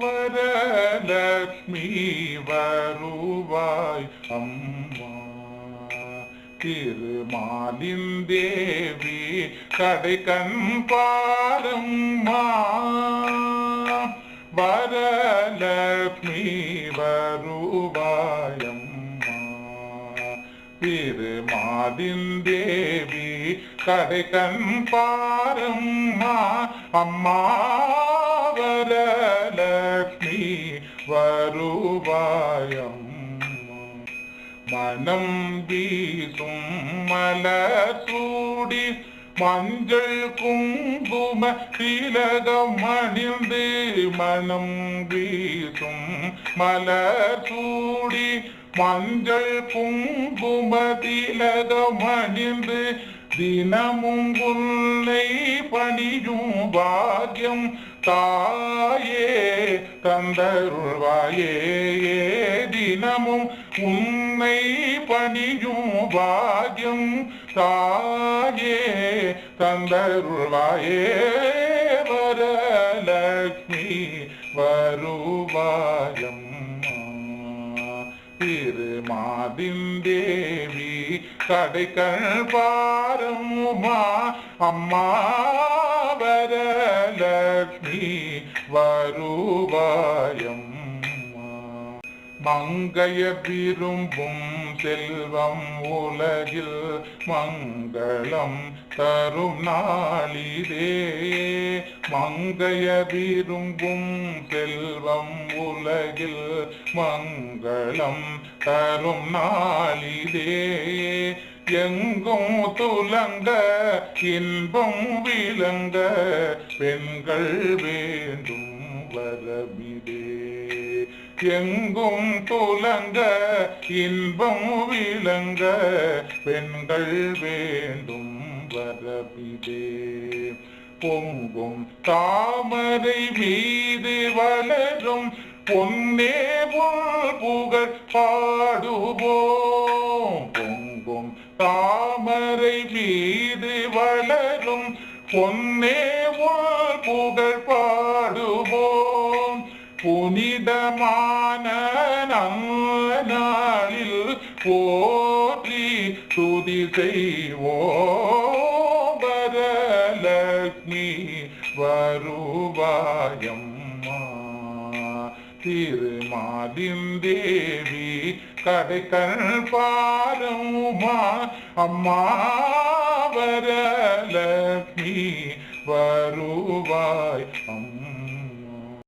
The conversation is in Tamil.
വരലക്ഷ്മി വരുവായ് അമ്മ. തിരുമാലിൻ ദേവി കടകൻ പാരം വരലക്ഷ്മി വരുവായം തിരുമാലിൻ ദേവി കടകൻ പാരം അമ്മ. வருவாயம்மா மனம் வீசும் மலர் சூடி மஞ்சள் குங்கும திலகம் அணிந்து மனம் வீசும் மலர் சூடி மஞ்சள் குங்கும திலகம் அணிந்து தினமும் உன்னை பணியும் பாக்கியம் தாயே தந்தருள்வாயே. உன்னை பணியும் பாக்கியம் தாயே தந்தருள்வாயே வரலக்ஷ்மி வருவாயம் திருமாதின் தேவி கடைகள் பாரம்மா. அம்மா வரலக்ஷ்மி வருவாயம் மங்கைய விரும்பும் செல்வம் உலகில் மங்களம் தரும் நாளிலே. மங்கைய விரும்பும் செல்வம் உலகில் மங்களம் தரும் நாளிலே. எங்கும் துலங்க இன்பம் விளங்க பெண்கள் வேண்டும் வரவிதே எங்கும் புலங்க இன்பம் விளங்க பெண்கள் வேண்டும் வரபிதே. பொங்கும் தாமரை மீது வளரும் பொன்னே புல் புகழ் பாடுவோம். பொங்கும் தாமரை மீது வளரும் பொன்னே புல் புகழ் பாடு புனிதமான நாளில் போற்றி துதி செய்வோம் வரலக்ஷ்மி வருவாயம்மா திருமாலின் தேவி கடைக்கண் பாரம்மா அம்மா வரலக்ஷ்மி வருவாய்